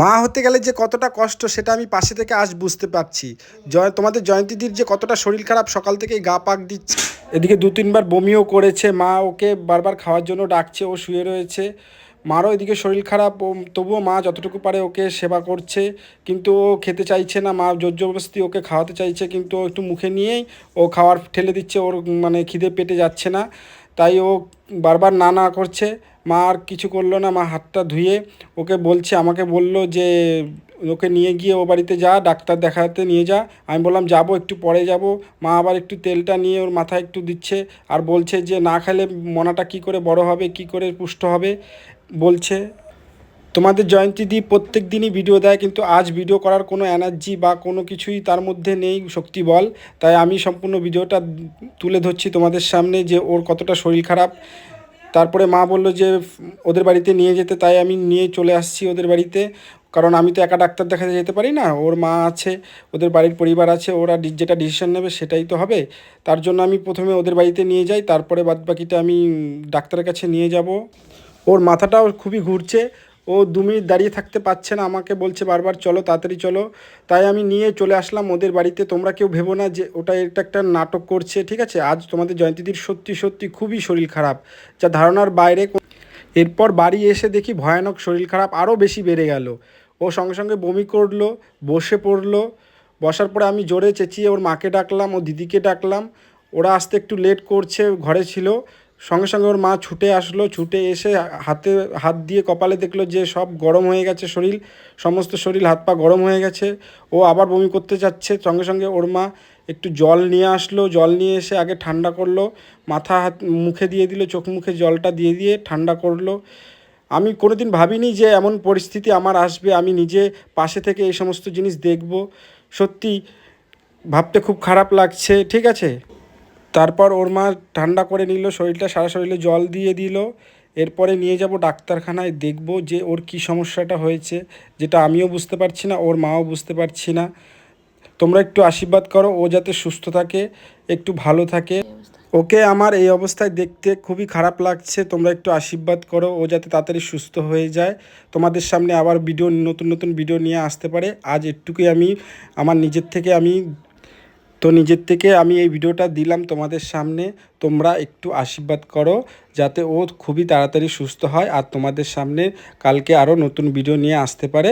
মা হতে গেলে যে কতটা কষ্ট, সেটা আমি পাশে থেকে আজ বুঝতে পারছি। জয়, তোমাদের জয়ন্তীদির যে কতটা শরীর খারাপ, সকাল থেকেই গা পাক দিচ্ছে। এদিকে দু তিনবার বমিও করেছে, মা ওকে বারবার খাওয়ার জন্য ডাকছে, ও শুয়ে রয়েছে। মারও এদিকে শরীর খারাপ তবুও মা যতটুকু পারে ওকে সেবা করছে। কিন্তু ও খেতে চাইছে না, মা জোর জবরদস্তি ওকে খাওয়াতে চাইছে, কিন্তু ও একটু মুখে নিয়েই ও খাওয়ার ঠেলে দিচ্ছে, ওর মানে খিদে পেটে যাচ্ছে না। তাই ও বারবার না না করছে। মা আর কিছু করল না, মা হাতটা ধুয়ে ওকে বলছে, আমাকে বলল যে ওকে নিয়ে গিয়ে ও বাড়িতে যা, ডাক্তার দেখাতে নিয়ে যা। আমি বললাম, যাব, একটু পরে যাব। মা আবার একটু তেলটা নিয়ে ওর মাথায় একটু দিচ্ছে আর বলছে যে, না খেলে মনাটা কি করে বড় হবে, কি করে পুষ্ট হবে? বলছে, তোমাদের জয়ন্তীদি প্রত্যেক দিনই ভিডিও দেয়, কিন্তু আজ ভিডিও করার কোনো এনার্জি বা কোনো কিছুই তার মধ্যে নেই, শক্তি বল। তাই আমি সম্পূর্ণ ভিডিওটা তুলে ধরছি তোমাদের সামনে যে ওর কতটা শরীর খারাপ। তারপরে মা বলল যে, ওদের বাড়িতে নিয়ে যেতে। তাই আমি নিয়ে চলে আসছি ওদের বাড়িতে। কারণ আমি তো একা ডাক্তার দেখাতে যেতে পারি না। ওর মা আছে, ওদের বাড়ির পরিবার আছে, ওরা যেটা ডিসিশন নেবে সেটাই তো হবে। তার জন্য আমি প্রথমে ওদের বাড়িতে নিয়ে যাই। তারপরে বাদ বাকিটা আমি ডাক্তারের কাছে নিয়ে যাব। ওর মাথাটাও খুবই ঘুরছে। ও দু মিনিট দাঁড়িয়ে থাকতে পারছে না, আমাকে বলছে বারবার চলো, তাড়াতাড়ি চলো। তাই আমি নিয়ে চলে আসলাম ওদের বাড়িতে। তোমরা কেউ ভেবো না যে ওটা এটা একটা নাটক করছে, ঠিক আছে? আজ তোমাদের জয়ন্তীদির সত্যি সত্যি খুবই শরীর খারাপ। যা ধারণার বাইরে এরপর বাড়ি এসে দেখি ভয়ানক শরীর খারাপ, আরও বেশি বেড়ে গেল। ও সঙ্গে সঙ্গে বমি করল, বসে পড়ল। বসার পরে আমি জোরে চেঁচিয়ে ওর মাকে ডাকলাম, ও দিদিকে ডাকলাম। ওরা আসতে একটু লেট করছে, ঘরে ছিল। সঙ্গে সঙ্গে ওর মা ছুটে আসলো, ছুটে এসে হাতে, হাত দিয়ে কপালে দেখল যে সব গরম হয়ে গেছে শরীর, সমস্ত শরীর, হাত পা গরম হয়ে গেছে। ও আবার বমি করতে যাচ্ছে, সঙ্গে সঙ্গে ওর মা একটু জল নিয়ে আসলো, জল নিয়ে এসে আগে ঠান্ডা করল, মাথা হাত মুখে দিয়ে দিল, চোখ মুখে জলটা দিয়ে দিয়ে ঠান্ডা করল। আমি কোনোদিন ভাবিনি যে এমন পরিস্থিতি আমার আসবে, আমি নিজে পাশে থেকে এই সমস্ত জিনিস দেখব। সত্যি ভাবতে খুব খারাপ লাগছে, ঠিক আছে? তারপর ওর মা ঠান্ডা করে নিল শরীরটা সারা শরীরে জল দিয়ে দিল। এরপরে নিয়ে যাব ডাক্তারখানায় দেখব যে ওর কি সমস্যাটা হয়েছে যেটা আমিও বুঝতে পারছি না ওর মাও বুঝতে পারছি না। তোমরা একটু আশীর্বাদ করো ও যাতে সুস্থ থাকে একটু ভালো থাকে। ওকে আমার এই অবস্থায় দেখতে খুবই খারাপ লাগছে তোমরা একটু আশীর্বাদ করো ও যাতে তাড়াতাড়ি সুস্থ হয়ে যায়। তোমাদের সামনে আবার ভিডিও নতুন নতুন ভিডিও নিয়ে আসতে পারে। আজ একটুকুই আমি আমার নিজের থেকে আমি তো নিজের থেকে আমি এই ভিডিওটা দিলাম তোমাদের সামনে। তোমরা একটু আশীর্বাদ করো যাতে ও খুবই তাড়াতাড়ি সুস্থ হয় আর তোমাদের সামনে কালকে আরও নতুন ভিডিও নিয়ে আসতে পারে।